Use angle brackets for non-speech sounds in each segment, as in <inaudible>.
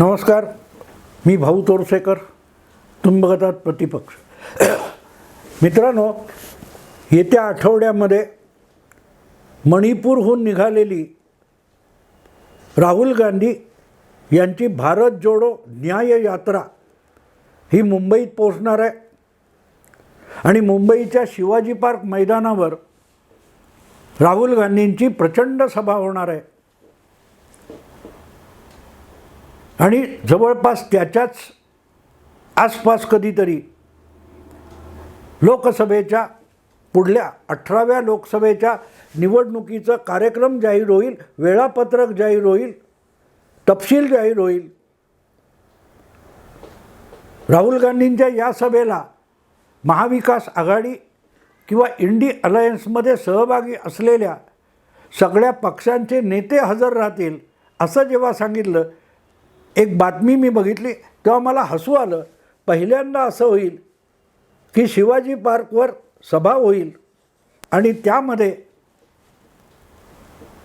नमस्कार मी भाऊ तोरसेकर तुंबगतात प्रतिपक्ष. मित्रांनो येत्या आठवड्यामध्ये मणिपूरहून निघालेली राहुल गांधी यांची भारत जोडो न्याय यात्रा ही मुंबईत पोचणार आहे. आणि मुंबईच्या शिवाजी पार्क मैदानावर राहुल गांधींची प्रचंड सभा होणार आहे. आणि जवळपास त्याच्याच आसपास कधीतरी लोकसभेच्या पुढल्या अठराव्या लोकसभेच्या निवडणुकीचं कार्यक्रम जाहीर होईल वेळापत्रक जाहीर होईल तपशील जाहीर होईल. राहुल गांधींच्या या सभेला महाविकास आघाडी किंवा इंडी अलायन्समध्ये सहभागी असलेल्या सगळ्या पक्षांचे नेते हजर राहतील असं जेव्हा सांगितलं एक बातमी मी बघितली तेव्हा मला हसू आलं. पहिल्यांदा असं होईल की शिवाजी पार्कवर सभा होईल आणि त्यामध्ये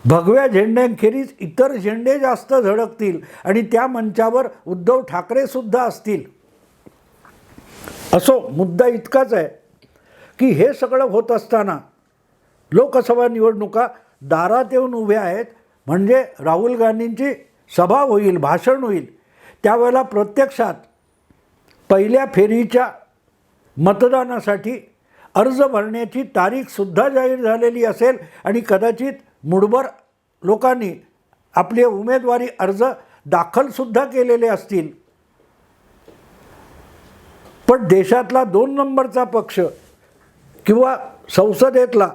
भगव्या झेंड्यांखेरीज इतर झेंडे जास्त झळकतील आणि त्या मंचावर उद्धव ठाकरेसुद्धा असतील. असो मुद्दा इतकाच आहे की हे सगळं होत असताना लोकसभा निवडणुका दारात येऊन उभ्या आहेत. म्हणजे राहुल गांधींची सभा होईल भाषण होईल त्यावेळेला प्रत्यक्षात पहिल्या फेरीच्या मतदानासाठी अर्ज भरण्याची तारीखसुद्धा जाहीर झालेली असेल आणि कदाचित मुठभर लोकांनी आपले उमेदवारी अर्ज दाखलसुद्धा केलेले असतील. पण देशातला दोन नंबरचा पक्ष किंवा संसदेतला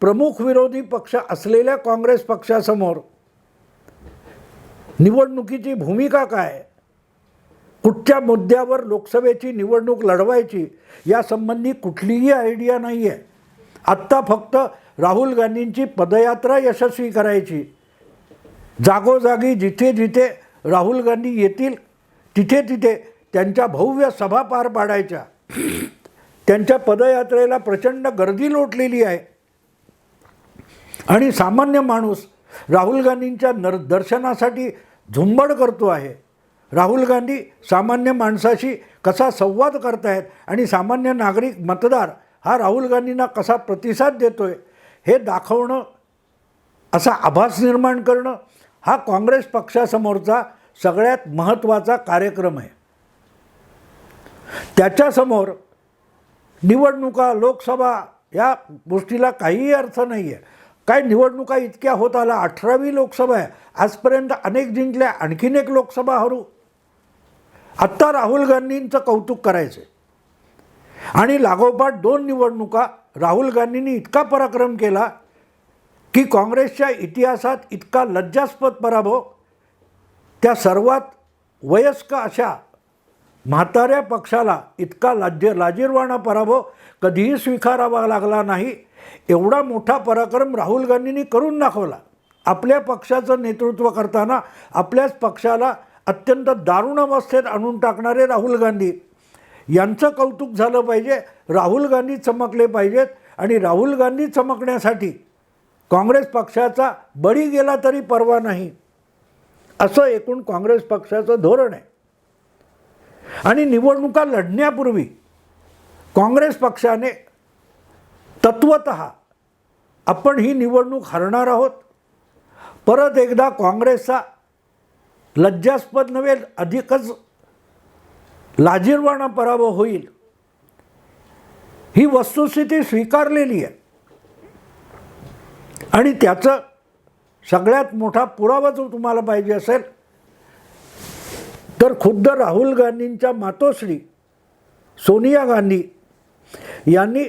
प्रमुख विरोधी पक्ष असलेल्या काँग्रेस पक्षासमोर निवडणुकीची भूमिका काय? कुठच्या मुद्द्यावर लोकसभेची निवडणूक लढवायची? यासंबंधी कुठलीही आयडिया नाही आहे आत्ता फक्त राहुल गांधींची पदयात्रा यशस्वी करायची. जागोजागी जिथे जिथे राहुल गांधी येतील तिथे तिथे त्यांच्या भव्य सभा पार पाडायच्या. त्यांच्या पदयात्रेला प्रचंड गर्दी लोटलेली आहे. आणि सामान्य माणूस राहुल गांधींच्या नर दर्शनासाठी झुंबड करतो आहे. राहुल गांधी सामान्य माणसाशी कसा संवाद करतायत आणि सामान्य नागरिक मतदार हा राहुल गांधींना कसा प्रतिसाद देतो आहे हे दाखवणं असा आभास निर्माण करणं हा काँग्रेस पक्षासमोरचा सगळ्यात महत्त्वाचा कार्यक्रम आहे. त्याच्यासमोर निवडणुका लोकसभा या गोष्टीला काहीही अर्थ नाही आहे काय निवडणुका इतक्या होत आल्या? अठरावी लोकसभा आहे. आजपर्यंत अनेक जिंकल्या आणखीन एक लोकसभा हरू. आत्ता राहुल गांधींचं कौतुक करायचं आणि लागोपाठ दोन निवडणुका राहुल गांधींनी इतका पराक्रम केला की काँग्रेसच्या इतिहासात इतका लज्जास्पद पराभव त्या सर्वात वयस्क अशा म्हाताऱ्या पक्षाला इतका लाज्य लाजीरवाणा पराभव कधीही स्वीकारावा लागला नाही. एवढा मोठा पराक्रम राहुल गांधींनी करून दाखवला. आपल्या पक्षाचं नेतृत्व करताना आपल्याच पक्षाला अत्यंत दारुण अवस्थेत आणून टाकणारे राहुल गांधी. यांचं कौतुक झालं पाहिजे राहुल गांधी चमकले पाहिजेत आणि राहुल गांधी चमकण्यासाठी काँग्रेस पक्षाचा बळी गेला तरी परवा नाही. असं एकूण काँग्रेस पक्षाचं धोरण आहे. आणि निवडणुका लढण्यापूर्वी काँग्रेस पक्षाने तत्वत आपण ही निवडणूक हरणार आहोत. परत एकदा काँग्रेसचा लज्जास्पद नव्हे अधिकच लाजीरवाणा पराभव होईल. ही वस्तुस्थिती स्वीकारलेली आहे. आणि त्याचं सगळ्यात मोठा पुरावा जो तुम्हाला पाहिजे असेल तर खुद्द राहुल गांधींच्या मातोश्री सोनिया गांधी यांनी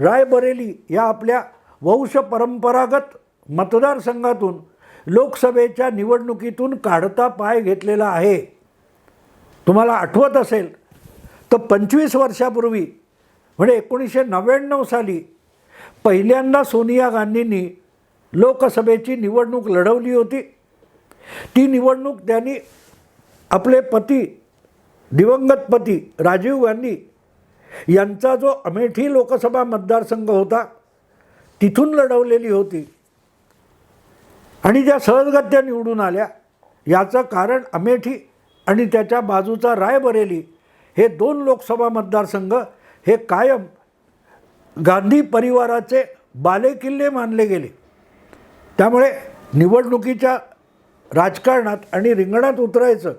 रायबरेली या आपल्या वंश परंपरागत मतदारसंघातून लोकसभेच्या निवडणुकीतून काढता पाय घेतलेला आहे. तुम्हाला आठवत असेल तर पंचवीस वर्षापूर्वी म्हणजे एकोणीसशे नव्याण्णव साली पहिल्यांदा सोनिया गांधींनी लोकसभेची निवडणूक लढवली होती. ती निवडणूक त्यांनी आपले पती दिवंगत पती राजीव गांधी यांचा जो अमेठी लोकसभा मतदारसंघ होता तिथून लढवलेली होती. आणि ज्या सहजगत्या निवडून आल्या याचं कारण अमेठी आणि त्याच्या बाजूचा रायबरेली हे दोन लोकसभा मतदारसंघ हे कायम गांधी परिवाराचे बालेकिल्ले मानले गेले. त्यामुळे निवडणुकीच्या राजकारणात आणि रिंगणात उतरायचं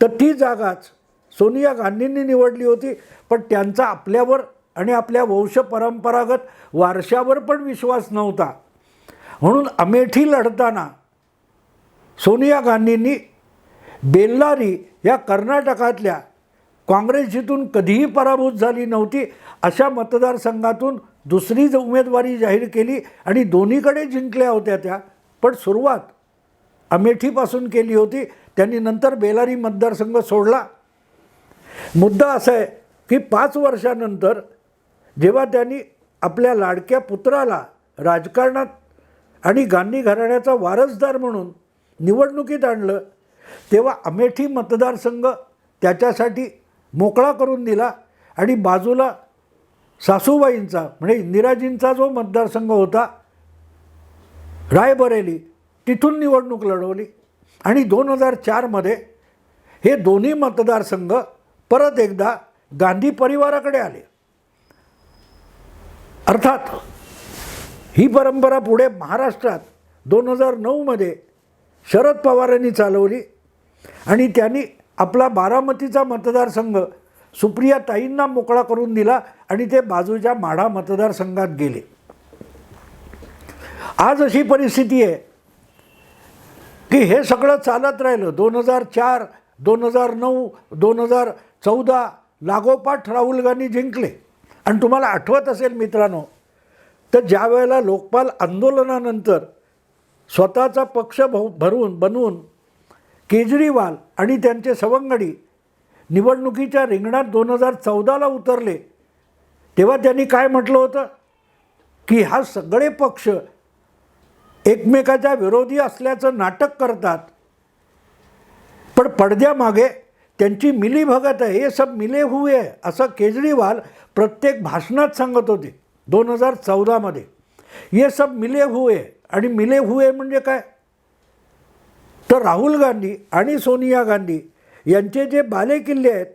तर ती जागाच सोनिया गांधींनी निवडली होती पण त्यांचा आपल्यावर आणि आपल्या वंश परंपरागत वारशावर पण विश्वास नव्हता. म्हणून अमेठी लढताना सोनिया गांधींनी बेल्लारी या कर्नाटकातल्या काँग्रेस जिथून कधीही पराभूत झाली नव्हती अशा मतदारसंघातून दुसरी ज- उमेदवारी जाहीर केली आणि दोन्हीकडे जिंकल्या होत्या त्या. पण सुरुवात अमेठीपासून केली होती. त्यांनी नंतर बेलारी मतदारसंघ सोडला. मुद्दा असा आहे की पाच वर्षानंतर जेव्हा त्यांनी आपल्या लाडक्या पुत्राला राजकारणात आणि गांधी घराण्याचा वारसदार म्हणून निवडणुकीत आणलं तेव्हा अमेठी मतदारसंघ त्याच्यासाठी मोकळा करून दिला आणि बाजूला सासूबाईंचा म्हणजे इंदिराजींचा जो मतदारसंघ होता रायबरेली तिथून निवडणूक लढवली. आणि दोन हजार चारमध्ये हे दोन्ही मतदारसंघ परत एकदा गांधी परिवाराकडे आले. अर्थात ही परंपरा पुढे महाराष्ट्रात दोन हजार नऊमध्ये शरद पवारांनी चालवली आणि त्यांनी आपला बारामतीचा मतदारसंघ सुप्रिया ताईंना मोकळा करून दिला आणि ते बाजूच्या माढा मतदारसंघात गेले. आज अशी परिस्थिती आहे की हे सगळं चालत राहिलं दोन हजार चार दोन हजार नऊ दोन हजार चौदा लागोपाठ राहुल गांधी जिंकले. आणि तुम्हाला आठवत असेल मित्रांनो तर ज्या वेळेला लोकपाल आंदोलनानंतर स्वतःचा पक्ष भ भरून बनवून केजरीवाल आणि त्यांचे सवंगडी निवडणुकीच्या रिंगणात दोन हजार चौदाला उतरले तेव्हा त्यांनी काय म्हटलं होतं? की हा सगळे पक्ष एकमेकाच्या विरोधी असल्याचं नाटक करतात. पण पडद्यामागे त्यांची मिलीभगत आहे हे सब मिले हुए आहे असं केजरीवाल प्रत्येक भाषणात सांगत होते दोन हजार चौदामध्ये. हे सब मिले हुए आणि मिले हुए म्हणजे काय? तर राहुल गांधी आणि सोनिया गांधी यांचे जे बालेकिल्ले आहेत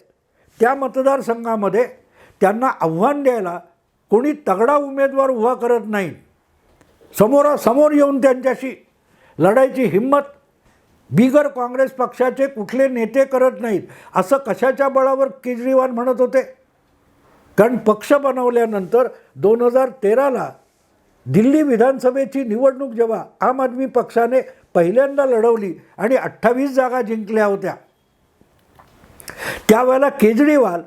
त्या मतदारसंघामध्ये त्यांना आव्हान द्यायला कोणी तगडा उमेदवार उभा करत नाही. समोरासमोर येऊन त्यांच्याशी लढायची हिंमत बिगर काँग्रेस पक्षाचे कुठले नेते करत नाहीत असं कशाच्या बळावर केजरीवाल म्हणत होते? कारण पक्ष बनवल्यानंतर दोन हजार तेराला दिल्ली विधानसभेची निवडणूक जेव्हा आम आदमी पक्षाने पहिल्यांदा लढवली आणि अठ्ठावीस जागा जिंकल्या होत्या त्यावेळेला केजरीवाल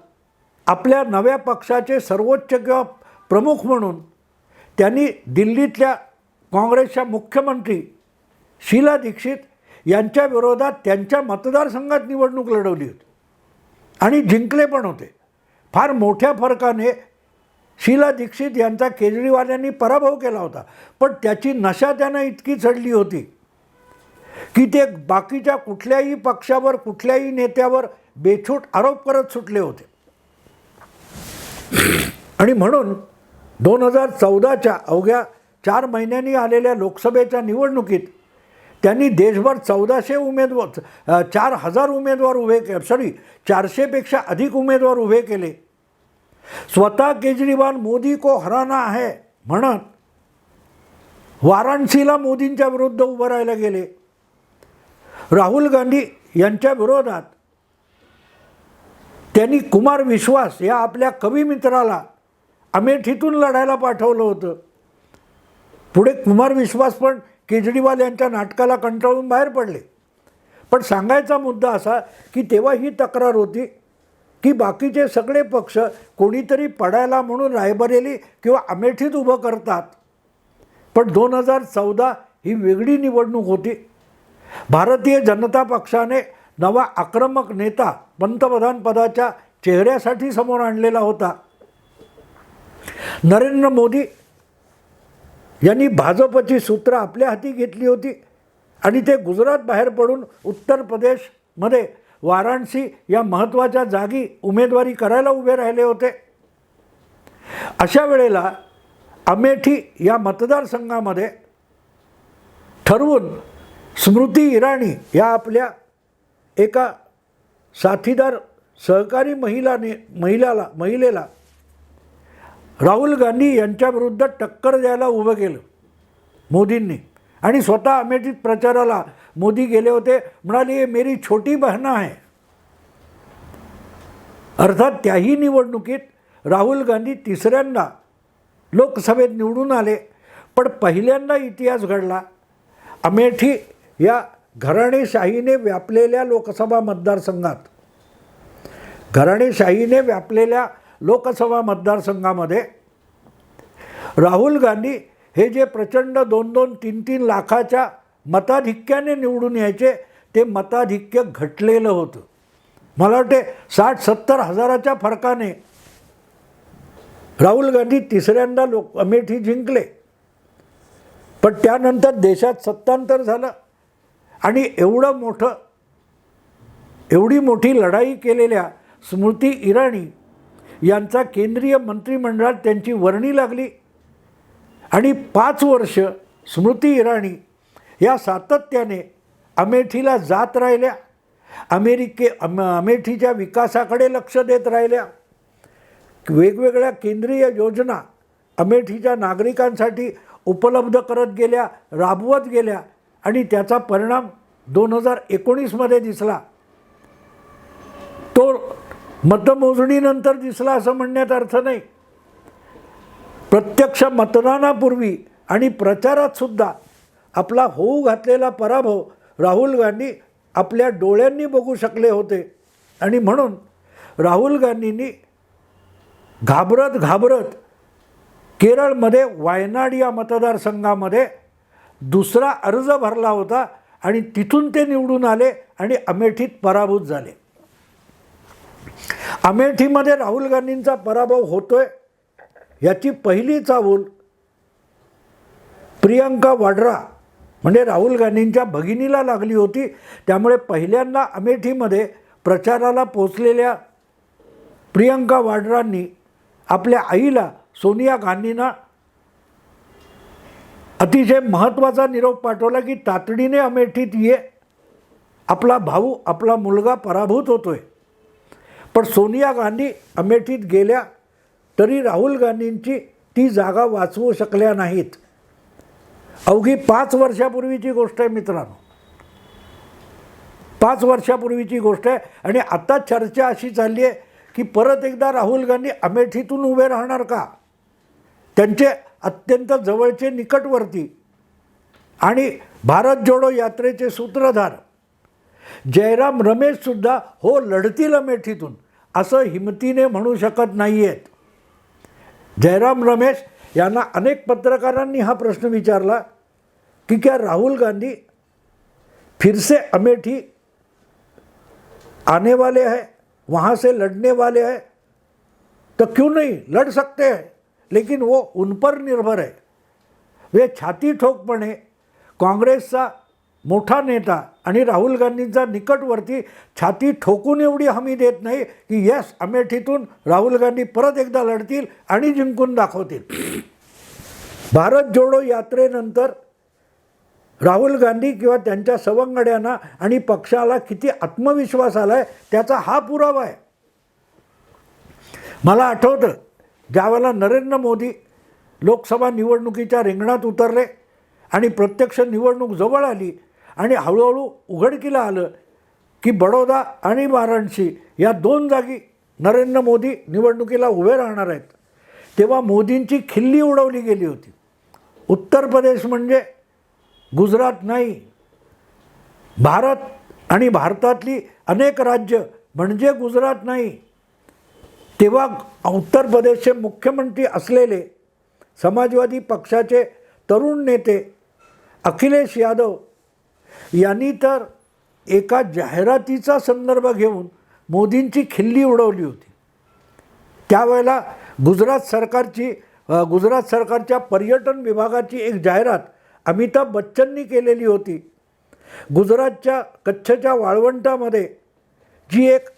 आपल्या नव्या पक्षाचे सर्वोच्च किंवा प्रमुख म्हणून त्यांनी दिल्लीतल्या काँग्रेसच्या मुख्यमंत्री शीला दीक्षित यांच्या विरोधात त्यांच्या मतदारसंघात निवडणूक लढवली होती. आणि जिंकले पण होते. फार मोठ्या फरकाने शीला दीक्षित यांचा केजरीवाल यांनी पराभव केला होता. पण त्याची नशा त्यांना इतकी चढली होती की ते बाकीच्या कुठल्याही पक्षावर कुठल्याही नेत्यावर बेछूट आरोप करत सुटले होते. आणि म्हणून दोन हजार चौदाच्या अवघ्या चार महिन्यांनी आलेल्या लोकसभेच्या निवडणुकीत त्यांनी देशभर चौदाशे उमेदवार चार हजार उमेदवार उभे के सॉरी चारशेपेक्षा अधिक उमेदवार उभे केले. स्वतः केजरीवाल मोदी को हराना आहे म्हणत वाराणसीला मोदींच्या विरुद्ध उभं राहायला गेले. राहुल गांधी यांच्या विरोधात त्यांनी कुमार विश्वास या आपल्या कवी मित्राला अमेठीतून लढायला पाठवलं होतं. पुढे कुमार विश्वास पण केजरीवाल यांच्या नाटकाला कंटाळून बाहेर पडले. पण सांगायचा मुद्दा असा की तेव्हा ही तक्रार होती की बाकीचे सगळे पक्ष कोणीतरी पडायला म्हणून रायबरेली किंवा अमेठीत उभं करतात. पण दोन हजार चौदा ही वेगळी निवडणूक होती. भारतीय जनता पक्षाने नवा आक्रमक नेता पंतप्रधानपदाच्या चेहऱ्यासाठी समोर आणलेला होता. नरेंद्र मोदी यांनी भाजपची सूत्र आपल्या हाती घेतली होती. आणि ते गुजरात बाहेर पडून उत्तर प्रदेशमध्ये वाराणसी या महत्त्वाच्या जागी उमेदवारी करायला उभे राहिले होते. अशा वेळेला अमेठी या मतदारसंघामध्ये ठरवून स्मृती इराणी या आपल्या एका साथीदार सहकारी महिलाने महिलाला महिलेला राहुल गांधी यांच्याविरुद्ध टक्कर द्यायला उभं केलं मोदींनी. आणि स्वतः अमेठीत प्रचाराला मोदी गेले होते म्हणाले हे मेरी छोटी बहना आहे. अर्थात त्याही निवडणुकीत राहुल गांधी तिसऱ्यांदा लोकसभेत निवडून आले. पण पहिल्यांदा इतिहास घडला. अमेठी या घराणेशाहीने व्यापलेल्या लोकसभा मतदारसंघात. घराणेशाहीने व्यापलेल्या लोकसभा मतदारसंघामध्ये राहुल गांधी हे जे प्रचंड दोन दोन तीन तीन लाखाच्या मताधिक्याने निवडून यायचे ते मताधिक्य घटलेलं होतं. मला वाटते साठ सत्तर हजाराच्या फरकाने राहुल गांधी तिसऱ्यांदा लोक अमेठी जिंकले. पण त्यानंतर देशात सत्तांतर झालं. आणि एवढं मोठं एवढी मोठी लढाई केलेल्या स्मृती इराणी यांचा केंद्रीय मंत्रिमंडळात त्यांची वर्णी लागली. आणि पाच वर्ष स्मृती इराणी या सातत्याने अमेठीला जात राहिल्या. अमेरिके अम अमेठीच्या विकासाकडे लक्ष देत राहिल्या. वेगवेगळ्या केंद्रीय योजना अमेठीच्या नागरिकांसाठी उपलब्ध करत गेल्या राबवत गेल्या आणि त्याचा परिणाम दोन हजार एकोणीसमध्ये दिसला. तो मतमोजणीनंतर दिसला असं म्हणण्यात अर्थ नाही. प्रत्यक्ष मतदानापूर्वी आणि प्रचारात सुद्धा आपला होऊ घातलेला पराभव राहुल गांधी आपल्या डोळ्यांनी बघू शकले होते. आणि म्हणून राहुल गांधींनी घाबरत घाबरत केरळमध्ये वायनाड या मतदारसंघामध्ये दुसरा अर्ज भरला होता आणि तिथून ते निवडून आले आणि अमेठीत पराभूत झाले. अमेठीमध्ये राहुल गांधींचा पराभव होतोय याची पहिली चावूल प्रियंका वाड्रा म्हणजे राहुल गांधींच्या भगिनीला लागली होती. त्यामुळे पहिल्यांदा अमेठीमध्ये प्रचाराला पोचलेल्या प्रियंका वाड्रांनी आपल्या आईला सोनिया गांधींना अतिशय महत्त्वाचा निरोप पाठवला की तातडीने अमेठीत ये. आपला भाऊ आपला मुलगा पराभूत होतोय. पण सोनिया गांधी अमेठीत गेल्या तरी राहुल गांधींची ती जागा वाचवू शकल्या नाहीत. अवघी पाच वर्षापूर्वीची गोष्ट आहे मित्रांनो. पाच वर्षापूर्वीची गोष्ट आहे आणि आता चर्चा अशी चालली आहे की परत एकदा राहुल गांधी अमेठीतून उभे राहणार का? त्यांचे अत्यंत जवळचे निकटवर्ती आणि भारत जोडो यात्रेचे सूत्रधार जयराम रमेशसुद्धा हो लढतील अमेठीतून. असं हिमतीने म्हणू शकत नाही आहेत जयराम रमेश यांना अनेक पत्रकारांनी हा प्रश्न विचारला की क्या राहुल गांधी फिरसे अमेठी आने वाले हैं वहाँ से लड़ने वाले हैं? तो क्यों नहीं? लड़ सकते हैं लेकिन वो उन पर निर्भर है। वे छाती ठोकपणे काँग्रेसचा मोठा नेता आणि राहुल गांधींचा निकटवर्ती छाती ठोकून एवढी हमी देत नाही की यस अमेठीतून राहुल गांधी परत एकदा लढतील आणि जिंकून दाखवतील. भारत जोडो यात्रेनंतर राहुल गांधी किंवा त्यांच्या सवंगड्यांना आणि पक्षाला किती आत्मविश्वास आला आहे त्याचा हा पुरावा आहे. मला आठवतं ज्यावेळेला नरेंद्र मोदी लोकसभा निवडणुकीच्या रिंगणात उतरले आणि प्रत्यक्ष निवडणूक जवळ आली आणि हळूहळू उघडकीला आलं की बडोदा आणि वाराणसी या दोन जागी नरेंद्र मोदी निवडणुकीला उभे राहणार आहेत. तेव्हा मोदींची खिल्ली उडवली गेली होती. उत्तर प्रदेश म्हणजे गुजरात नाही. भारत आणि भारतातली अनेक राज्य म्हणजे गुजरात नाही. तेव्हा उत्तर प्रदेशचे मुख्यमंत्री असलेले समाजवादी पक्षाचे तरुण नेते अखिलेश यादव यांनी तर एका जाहिरातीचा संदर्भ घेऊन मोदींची खिल्ली उडवली होती. त्यावेळेला गुजरात सरकारची गुजरात सरकारच्या पर्यटन विभागाची एक जाहिरात अमिताभ बच्चननी केलेली होती. गुजरातच्या कच्छच्या वाळवंटामध्ये जी एक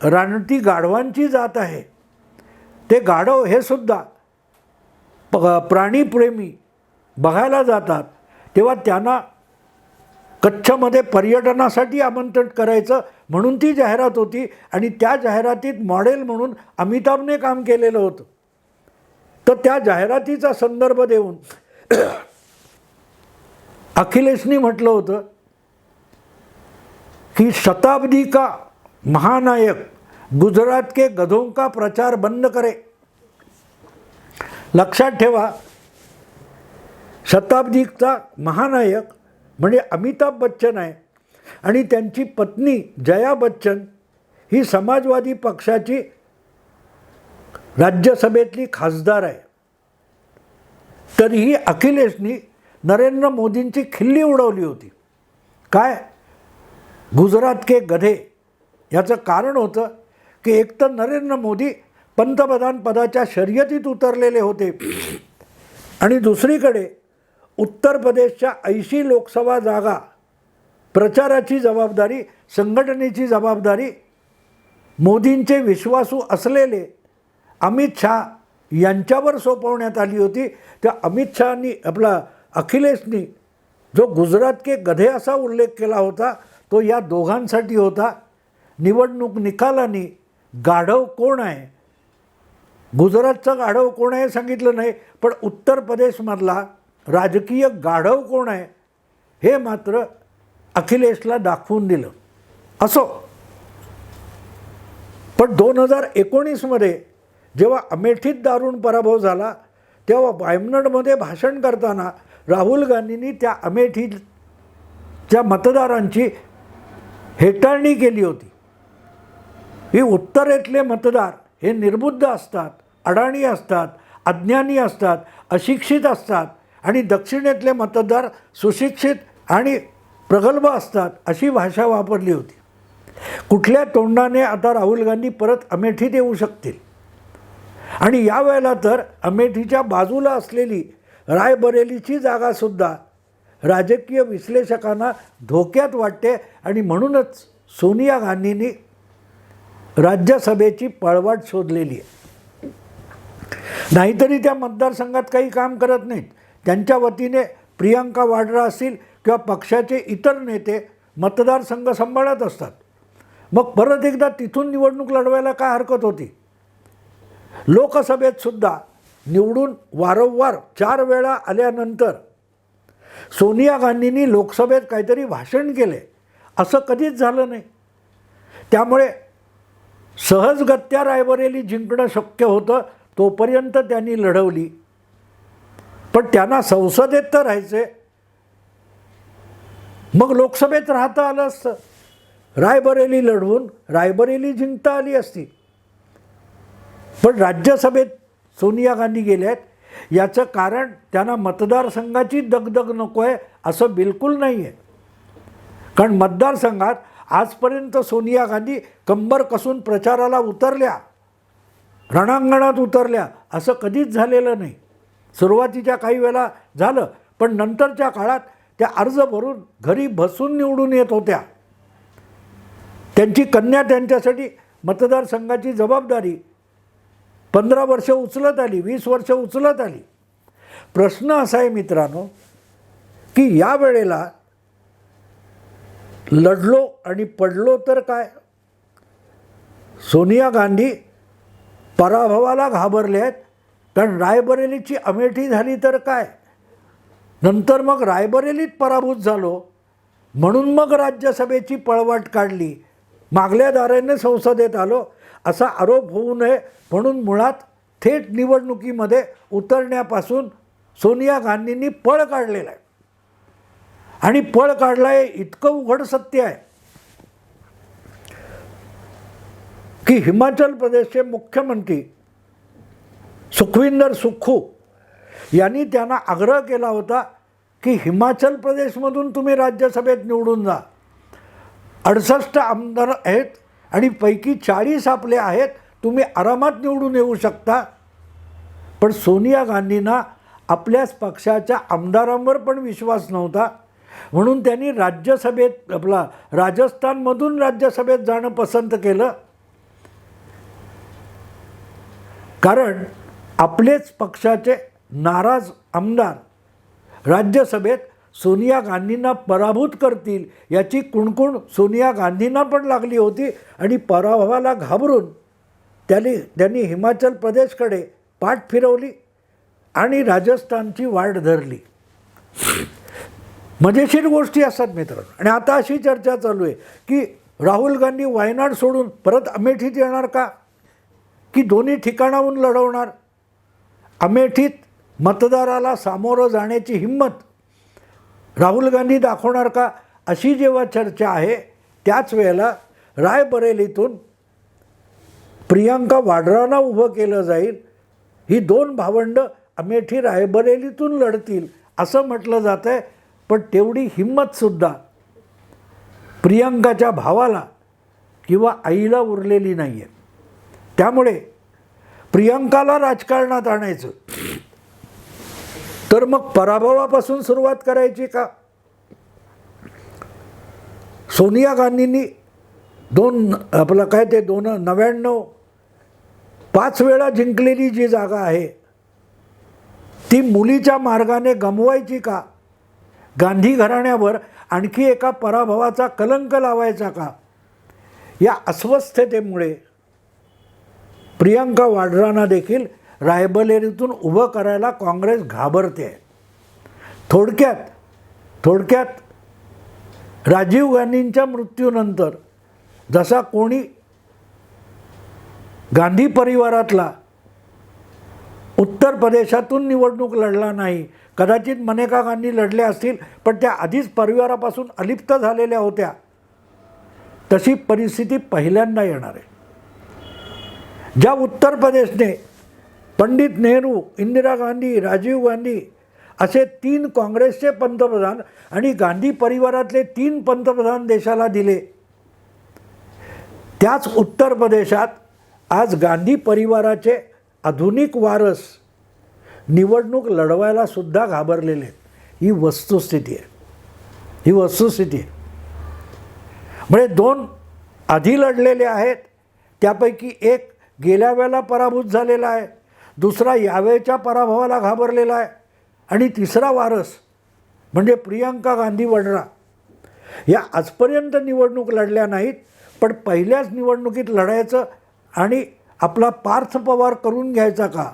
रानटी गाढवांची जात आहे ते गाढव हे सुद्धा प प्राणीप्रेमी बघायला जातात. तेव्हा त्यांना कच्छमध्ये पर्यटनासाठी आमंत्रण करायचं म्हणून ती जाहिरात होती आणि त्या जाहिरातीत मॉडेल म्हणून अमिताभने काम केलेलं होतं. तर त्या जाहिरातीचा संदर्भ देऊन <clears throat> अखिलेशनी म्हटलं होतं की शताब्दी का महानायक गुजरात के गधों का प्रचार बंद करे. लक्षात ठेवा शताब्दीचा महानायक म्हणजे अमिताभ बच्चन आहे. आणि त्यांची पत्नी जया बच्चन ही समाजवादी पक्षाची राज्यसभेतली खासदार आहे. तरीही अखिलेशनी नरेंद्र मोदींची खिल्ली उडवली होती. काय? गुजरात के गधे. याचं कारण होतं की एकतर नरेंद्र मोदी पंतप्रधान पदाच्या शर्यतीत उतरलेले होते. आणि दुसरीकडे उत्तर प्रदेशच्या ऐंशी लोकसभा जागा प्रचाराची जबाबदारी संघटनेची जबाबदारी मोदींचे विश्वासू असलेले अमित शहा यांच्यावर सोपवण्यात आली होती. त्या अमित शहानी आपला अखिलेशनी जो गुजरात के गधे असा उल्लेख केला होता तो या दोघांसाठी होता. निवडणूक निकालांनी गाढव कोण आहे? गुजरातचं गाढव कोण आहे सांगितलं नाही पण उत्तर प्रदेशमधला राजकीय गाढव कोण आहे? हे मात्र अखिलेशला दाखवून दिलं. असो. पण दोन हजार एकोणीसमध्ये जेव्हा अमेठीत दारुण पराभव झाला तेव्हा वायमनडमध्ये भाषण करताना राहुल गांधींनी त्या अमेठीच्या मतदारांची हेटाळणी केली होती. ही उत्तरेतले मतदार हे निर्बुद्ध असतात अडाणी असतात अज्ञानी असतात अशिक्षित असतात आणि दक्षिणेतले मतदार सुशिक्षित आणि प्रगल्भ असतात अशी भाषा वापरली होती. कुठल्या तोंडाने आता राहुल गांधी परत अमेठीत येऊ शकतील? आणि यावेळेला तर अमेठीच्या बाजूला असलेली रायबरेलीची जागासुद्धा राजकीय विश्लेषकांना धोक्यात वाटते आणि म्हणूनच सोनिया गांधींनी राज्यसभेची पळवाट शोधलेली आहे. नाहीतरी त्या मतदारसंघात काही काम करत नाहीत. त्यांच्या वतीने प्रियांका वाड्रा असतील किंवा पक्षाचे इतर नेते मतदारसंघ सांभाळत असतात. मग परत एकदा तिथून निवडणूक लढवायला काय हरकत होती? लोकसभेत सुद्धा निवडून वारंवार चार वेळा आल्यानंतर सोनिया गांधींनी लोकसभेत काहीतरी भाषण केले. असं कधीच झालं नाही. त्यामुळे सहजगत्या रायबरेली जिंकणं शक्य होतं तोपर्यंत त्यांनी लढवली. पण त्यांना संसदेत तर राहायचे मग लोकसभेत राहता आलं असतं. रायबरेली लढवून रायबरेली जिंकता आली असती. पण राज्यसभेत सोनिया गांधी गेल्या आहेत याचं कारण त्यांना मतदारसंघाची दगदग नको आहे असं बिलकुल नाही आहे कारण मतदारसंघात आजपर्यंत सोनिया गांधी कंबर कसून प्रचाराला उतरल्या रणांगणात उतरल्या असं कधीच झालेलं नाही. सुरुवातीच्या काही वेळा झालं पण नंतरच्या काळात त्या अर्ज भरून घरी बसून निवडून येत होत्या. त्यांची कन्या त्यांच्यासाठी मतदारसंघाची जबाबदारी पंधरा वर्ष उचलत आली वीस वर्ष उचलत आली. प्रश्न असा आहे मित्रांनो की या वेळेला लढलो आणि पडलो तर काय? सोनिया गांधी पराभवाला घाबरले आहेत. कारण रायबरेलीची अमेठी झाली तर काय? नंतर मग रायबरेलीत पराभूत झालो. म्हणून मग राज्यसभेची पळवाट काढली. मागल्या दाराने संसदेत आलो. असा आरोप होऊ नये म्हणून मुळात थेट निवडणुकीमध्ये उतरण्यापासून सोनिया गांधींनी पळ काढलेला आहे. आणि पळ काढला आहे इतकं उघड सत्य आहे. की हिमाचल प्रदेशचे मुख्यमंत्री सुखविंदर सुखू. यांनी त्यांना आग्रह केला होता की हिमाचल प्रदेशमधून तुम्ही राज्यसभेत निवडून जा. अडसष्ट आमदार आहेत आणि पैकी चाळीस आपले आहेत तुम्ही आरामात निवडून येऊ शकता. पण सोनिया गांधींना आपल्याच पक्षाच्या आमदारांवर पण विश्वास नव्हता. म्हणून त्यांनी राज्यसभेत आपला राजस्थानमधून राज्यसभेत जाणं पसंत केलं. कारण आपलेच पक्षाचे नाराज आमदार राज्यसभेत सोनिया गांधींना पराभूत करतील याची कुणकुण सोनिया गांधींना पण लागली होती आणि पराभवाला घाबरून त्यांनी त्यांनी हिमाचल प्रदेशकडे पाठ फिरवली आणि राजस्थानची वाट धरली. मजेशीर गोष्टी असतात मित्रांनो. आणि आता अशी चर्चा चालू आहे की राहुल गांधी वायनाड सोडून परत अमेठीत येणार का? की दोन्ही ठिकाणाहून लढवणार? अमेठीत मतदाराला सामोरं जाण्याची हिंमत राहुल गांधी दाखवणार का अशी जेव्हा चर्चा आहे त्याच वेळेला रायबरेलीतून प्रियांका वाड्रांना उभं केलं जाईल. ही दोन भावंडं अमेठी रायबरेलीतून लढतील असं म्हटलं जात आहे पण तेवढी हिंमतसुद्धा प्रियांकाच्या भावाला किंवा आईला उरलेली नाही आहे त्यामुळे प्रियांकाला राजकारणात आणायचं. तर मग पराभवापासून सुरुवात करायची का? सोनिया गांधींनी दोन आपलं काय ते दोन नव्याण्णव पाच वेळा जिंकलेली जी जागा आहे ती मुलीच्या मार्गाने गमवायची का? गांधी घराण्यावर आणखी एका पराभवाचा कलंक लावायचा का? या अस्वस्थतेमुळे प्रियांका वाड्रांना देखील रायबरेलीतून उभं करायला काँग्रेस घाबरते. आहे थोडक्यात थोडक्यात राजीव गांधींच्या मृत्यूनंतर जसा कोणी गांधी परिवारातला उत्तर प्रदेशातून निवडणूक लढला नाही कदाचित मनेका गांधी लढल्या असतील पण त्या आधीच परिवारापासून अलिप्त झालेल्या होत्या तशी परिस्थिती पहिल्यांदा येणार आहे. ज्या उत्तर प्रदेशने पंडित नेहरू इंदिरा गांधी राजीव गांधी असे तीन काँग्रेसचे पंतप्रधान आणि गांधी परिवारातले तीन पंतप्रधान देशाला दिले त्याच उत्तर प्रदेशात आज गांधी परिवाराचे आधुनिक वारस निवडणूक लढवायला सुद्धा घाबरलेले ही वस्तुस्थिती आहे. ही वस्तुस्थिती आहे. म्हणजे दोन आधी लढलेले आहेत त्यापैकी एक गेल्या वेळेला पराभूत झालेला आहे. दुसरा यावेळच्या पराभवाला घाबरलेला आहे. आणि तिसरा वारस म्हणजे प्रियंका गांधी वड्रा. या आजपर्यंत निवडणूक लढल्या नाहीत पण पहिल्याच निवडणुकीत लढायचं आणि आपला पार्थ पवार करून घ्यायचा का?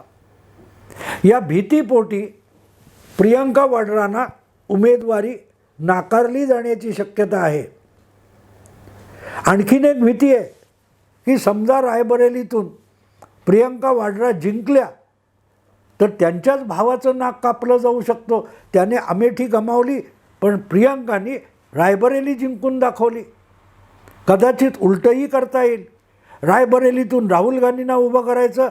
या भीतीपोटी प्रियांका वड्रांना उमेदवारी नाकारली जाण्याची शक्यता आहे. आणखीन एक भीती आहे. की समजा रायबरेलीतून प्रियंका वाड्रा जिंकल्या तर त्यांच्याच भावाचं नाक कापलं जाऊ शकतो. त्याने अमेठी गमावली पण प्रियांकाने रायबरेली जिंकून दाखवली. कदाचित उलटंही करता येईल. रायबरेलीतून राहुल गांधींना उभं करायचं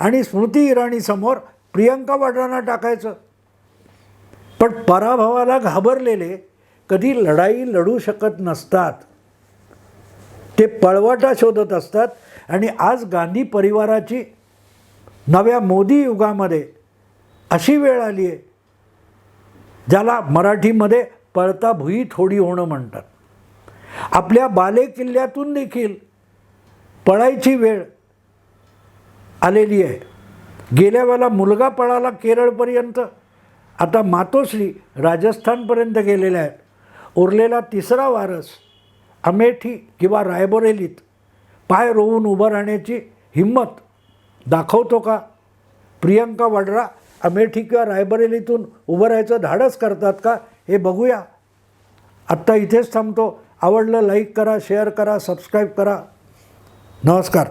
आणि स्मृती इराणीसमोर प्रियांका वाड्रांना टाकायचं. पण पराभवाला घाबरलेले कधी लढाई लढू शकत नसतात. ते पळवाटा शोधत असतात. आणि आज गांधी परिवाराची नव्या मोदी युगामध्ये अशी वेळ आली आहे ज्याला मराठीमध्ये पळता भुई थोडी होणं म्हणतात. आपल्या बालेकिल्ल्यातून देखील पळायची वेळ आलेली आहे. गेल्या वेळेला मुलगा पळाला केरळपर्यंत आता मातोश्री राजस्थानपर्यंत गेलेल्या आहेत. उरलेला तिसरा वारस अमेठी किंवा रायबरेलीत पाय रोवून उभं राहण्याची हिंमत दाखवतो का? प्रियंका वड्रा अमेठी किंवा रायबरेलीतून उभं राहायचं धाडस करतात का? हे बघूया. आत्ता इथेच थांबतो. आवडलं लाईक करा शेअर करा सबस्क्राईब करा. नमस्कार.